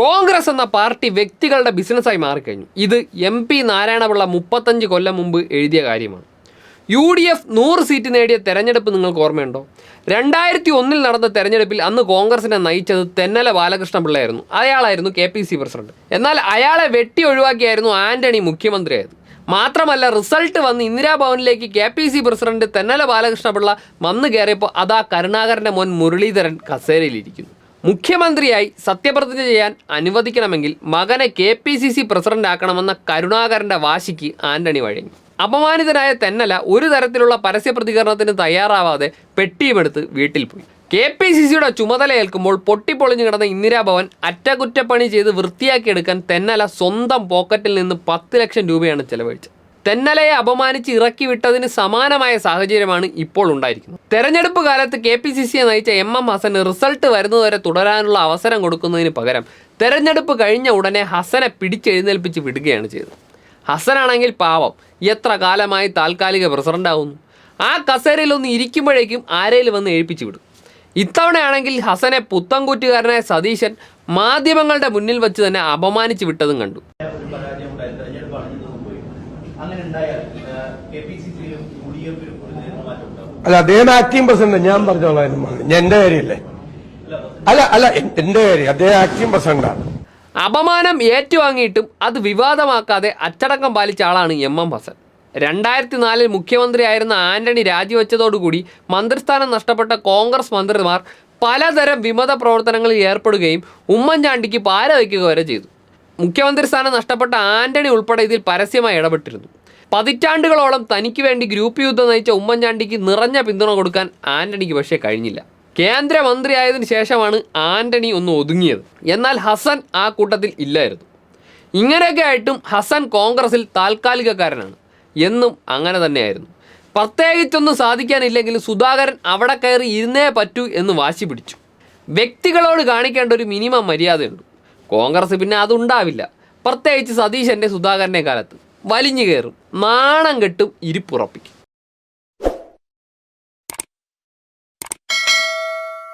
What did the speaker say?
കോൺഗ്രസ് എന്ന പാർട്ടി വ്യക്തികളുടെ ബിസിനസ്സായി മാറിക്കഴിഞ്ഞു. ഇത് എം പി നാരായണപിള്ള മുപ്പത്തഞ്ച് കൊല്ലം മുമ്പ് എഴുതിയ കാര്യമാണ്. യു ഡി എഫ് നൂറ് സീറ്റ് നേടിയ തെരഞ്ഞെടുപ്പ് നിങ്ങൾക്ക് ഓർമ്മയുണ്ടോ? രണ്ടായിരത്തി ഒന്നിൽ നടന്ന തെരഞ്ഞെടുപ്പിൽ അന്ന് കോൺഗ്രസിനെ നയിച്ചത് തെന്നല ബാലകൃഷ്ണ പിള്ളയായിരുന്നു. അയാളായിരുന്നു കെ പി സി പ്രസിഡന്റ്. എന്നാൽ അയാളെ വെട്ടി ഒഴിവാക്കിയായിരുന്നു ആന്റണി മുഖ്യമന്ത്രിയായത്. മാത്രമല്ല റിസൾട്ട് വന്ന് ഇന്ദിരാഭവനിലേക്ക് K P C president Thennala Balakrishna Pillai വന്നു കയറിയപ്പോൾ അതാ കരുണാകരന്റെ മോൻ മുരളീധരൻ കസേരയിലിരിക്കുന്നു. മുഖ്യമന്ത്രിയായി സത്യപ്രതിജ്ഞ ചെയ്യാൻ അനുവദിക്കണമെങ്കിൽ മകനെ K P C C president ആക്കണമെന്ന കരുണാകരന്റെ വാശിക്ക് ആന്റണി വഴങ്ങി. അപമാനിതനായ തെന്നല ഒരു തരത്തിലുള്ള പരസ്യ പ്രതികരണത്തിന് തയ്യാറാവാതെ പെട്ടിയുമെടുത്ത് വീട്ടിൽ പോയി. കെ പി സി സിയുടെ ചുമതല ഏൽക്കുമ്പോൾ പൊട്ടിപ്പൊളിഞ്ഞു കിടന്ന ഇന്ദിരാഭവൻ അറ്റകുറ്റപ്പണി ചെയ്ത് വൃത്തിയാക്കിയെടുക്കാൻ തെന്നല സ്വന്തം പോക്കറ്റിൽ നിന്ന് പത്ത് ലക്ഷം രൂപയാണ് ചെലവഴിച്ചത്. തെന്നലയെ അപമാനിച്ച് ഇറക്കി വിട്ടതിന് സമാനമായ സാഹചര്യമാണ് ഇപ്പോൾ ഉണ്ടായിരിക്കുന്നത്. തെരഞ്ഞെടുപ്പ് കാലത്ത് കെ പി സി സിയെ നയിച്ച എം എം ഹസന് റിസൾട്ട് വരുന്നതുവരെ തുടരാനുള്ള അവസരം കൊടുക്കുന്നതിന് പകരം തെരഞ്ഞെടുപ്പ് കഴിഞ്ഞ ഉടനെ ഹസനെ പിടിച്ചെഴുന്നേൽപ്പിച്ച് വിടുകയാണ് ചെയ്തത്. ഹസനാണെങ്കിൽ പാവം. എത്ര കാലമായി താൽക്കാലിക പ്രസിഡന്റ് ആവുന്നു. ആ കസേരയിലൊന്ന് ഇരിക്കുമ്പോഴേക്കും ആരേലും വന്ന് ഏൽപ്പിച്ചു വിടും. ഇത്തവണയാണെങ്കിൽ ഹസനെ പുത്തൻകൂറ്റുകാരനായ സതീശൻ മാധ്യമങ്ങളുടെ മുന്നിൽ വെച്ച് തന്നെ അപമാനിച്ചു വിട്ടതും കണ്ടു ഒരു പരാജയം ഉണ്ടായി തെരഞ്ഞെടുപ്പാണ് ഇത് സംഭവിക്കും അങ്ങനെ ഉണ്ടായാൽ കെ പി സി സിയിലും യു ഡി എഫിലും ഒരു നേതൃമാറ്റം ഉണ്ടാവും അല്ല അദ്ദേഹം ആക്ടിംഗ് പ്രസിഡന്റ് ഞാൻ പറഞ്ഞോളാം എന്റെ കാര്യമല്ലേ? അല്ല അല്ല എന്റെ കാര്യം. അദ്ദേഹം ആക്ടിംഗ് പ്രസിഡന്റാണ് അപമാനം ഏറ്റുവാങ്ങിയിട്ടും അത് വിവാദമാക്കാതെ അച്ചടക്കം പാലിച്ച ആളാണ് എം എം ഹസൻ. രണ്ടായിരത്തി നാലിൽ മുഖ്യമന്ത്രിയായിരുന്ന ആന്റണി രാജിവെച്ചതോടുകൂടി മന്ത്രിസ്ഥാനം നഷ്ടപ്പെട്ട കോൺഗ്രസ് മന്ത്രിമാർ പലതരം വിമത പ്രവർത്തനങ്ങളിൽ ഏർപ്പെടുകയും ഉമ്മൻചാണ്ടിക്ക് പാര വയ്ക്കുക വരെ ചെയ്തു. മുഖ്യമന്ത്രി സ്ഥാനം നഷ്ടപ്പെട്ട ആന്റണി ഉൾപ്പെടെ ഇതിൽ പരസ്യമായി ഇടപെട്ടിരുന്നു. പതിറ്റാണ്ടുകളോളം തനിക്ക് വേണ്ടി ഗ്രൂപ്പ് യുദ്ധം നയിച്ച ഉമ്മൻചാണ്ടിക്ക് നിറഞ്ഞ പിന്തുണ കൊടുക്കാൻ ആന്റണിക്ക് പക്ഷേ കഴിഞ്ഞില്ല. കേന്ദ്രമന്ത്രിയായതിനു ശേഷമാണ് ആന്റണി ഒന്ന് ഒതുങ്ങിയത്. എന്നാൽ ഹസൻ ആ കൂട്ടത്തിൽ ഇല്ലായിരുന്നു. ഇങ്ങനെയൊക്കെ ആയിട്ടും ഹസൻ കോൺഗ്രസിൽ താൽക്കാലികക്കാരനാണ്. എന്നും അങ്ങനെ തന്നെയായിരുന്നു. പ്രത്യേകിച്ചൊന്നും സാധിക്കാനില്ലെങ്കിൽ സുധാകരൻ അവിടെ കയറി ഇരുന്നേ പറ്റൂ എന്ന് വാശി പിടിച്ചു. വ്യക്തികളോട് കാണിക്കേണ്ട ഒരു മിനിമം മര്യാദയുണ്ട്. കോൺഗ്രസ് പിന്നെ അതുണ്ടാവില്ല. പ്രത്യേകിച്ച് സതീശന്റെ സുധാകരന്റെ കാലത്ത് വലിഞ്ഞു കയറും നാണം കെട്ടും ഇരിപ്പുറപ്പിക്കും.